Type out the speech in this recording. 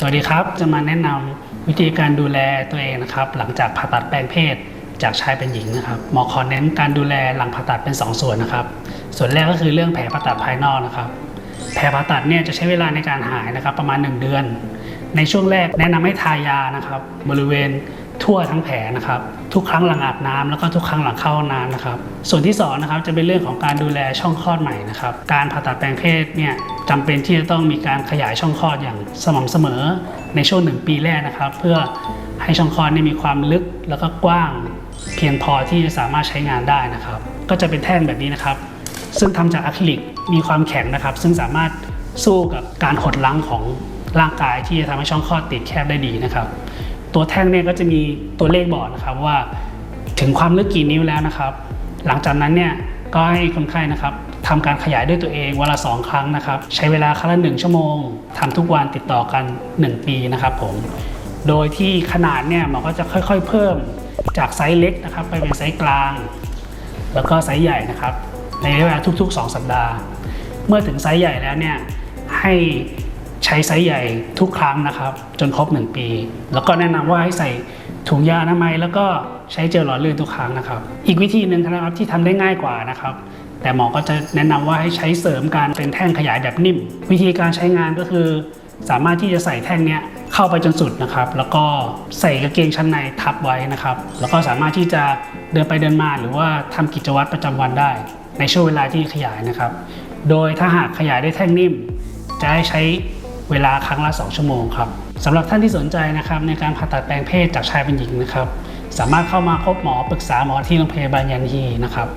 สวัสดีครับ จะมาแนะนำวิธีการดูแลตัวเองนะครับ หลังจากผ่าตัดแปลงเพศจากชายเป็นหญิงนะครับหมอขอเน้นการดูแลหลังผ่าตัดเป็น 2 ส่วนนะครับ ส่วนแรกก็คือเรื่องแผลผ่าตัดภายนอกนะครับ แผลผ่าตัดเนี่ยจะใช้เวลาในการหายนะครับ ประมาณ 1 เดือน ในช่วงแรกแนะนำให้ทายานะครับ บริเวณ ทั่วทั้งแผลนะครับ ทุกครั้งหลังอาบน้ำแล้วก็ทุกครั้งหลังเข้าห้องน้ำนะครับ ส่วนที่สองนะครับจะเป็นเรื่องของการดูแลช่องคลอดใหม่นะครับ การผ่าตัดแปลงเพศเนี่ยจำเป็นที่จะต้องมีการขยายช่องคลอดอย่างสม่ำเสมอในช่วงหนึ่งปีแรกนะครับ เพื่อให้ช่องคลอดนี่มีความลึกแล้วก็กว้าง เพียงพอที่จะสามารถใช้งานได้นะครับ ก็จะเป็นแท่งแบบนี้นะครับ ซึ่งทำจากอะคริลิกมีความแข็งนะครับ ซึ่งสามารถสู้กับการหดลังของร่างกายที่จะทำให้ช่องคลอดติดแคบได้ดีนะครับ ตัวแท่งเนี่ยก็จะมีตัวเลขบอกนะครับว่าถึงความลึกกี่นิ้วแล้วนะครับ หลังจากนั้นเนี่ยก็ให้คนไข้นะครับทำการขยายด้วยตัวเองวันละสองครั้งนะครับ ใช้เวลาครั้งละหนึ่งชั่วโมงทำทุกวันติดต่อกัน 1 ปีนะครับผมโดยที่ขนาดเนี่ยหมอก็จะค่อยๆ เพิ่มจากไซส์เล็กนะครับ ไปเป็นไซส์กลาง แล้วก็ไซส์ใหญ่นะครับ ในระยะเวลาทุกๆ 2 สัปดาห์ เมื่อถึงไซส์ใหญ่แล้วเนี่ยให้ ใช้ไซส์ใหญ่ทุกครั้งนะครับ จนครบ 1 ปี แล้วก็แนะนำว่าให้ใส่ถุงยาอนามัยแล้วก็ใช้เจลหล่อลื่นทุกครั้งนะครับ อีกวิธีหนึ่งนะครับที่ทำได้ง่ายกว่านะครับ แต่หมอก็จะแนะนำว่าให้ใช้เสริมการเป็นแท่งขยายแบบนิ่ม วิธีการใช้งานก็คือ สามารถที่จะใส่แท่งเนี้ยเข้าไปจนสุดนะครับ แล้วก็ใส่กางเกงชั้นในทับไว้นะครับ แล้วก็สามารถที่จะเดินไปเดินมาหรือว่าทำกิจวัตรประจำวันได้ ในช่วงเวลาที่ขยายนะครับ โดยถ้าหากขยายได้แท่งนิ่ม จะให้ใช้ เวลาครั้งละ 2 ชั่วโมงครับสำหรับท่านที่สนใจนะครับในการผ่าตัดแปลงเพศจากชายเป็นหญิงนะครับ สามารถเข้ามาพบหมอปรึกษาหมอที่โรงพยาบาลยันฮีนะครับ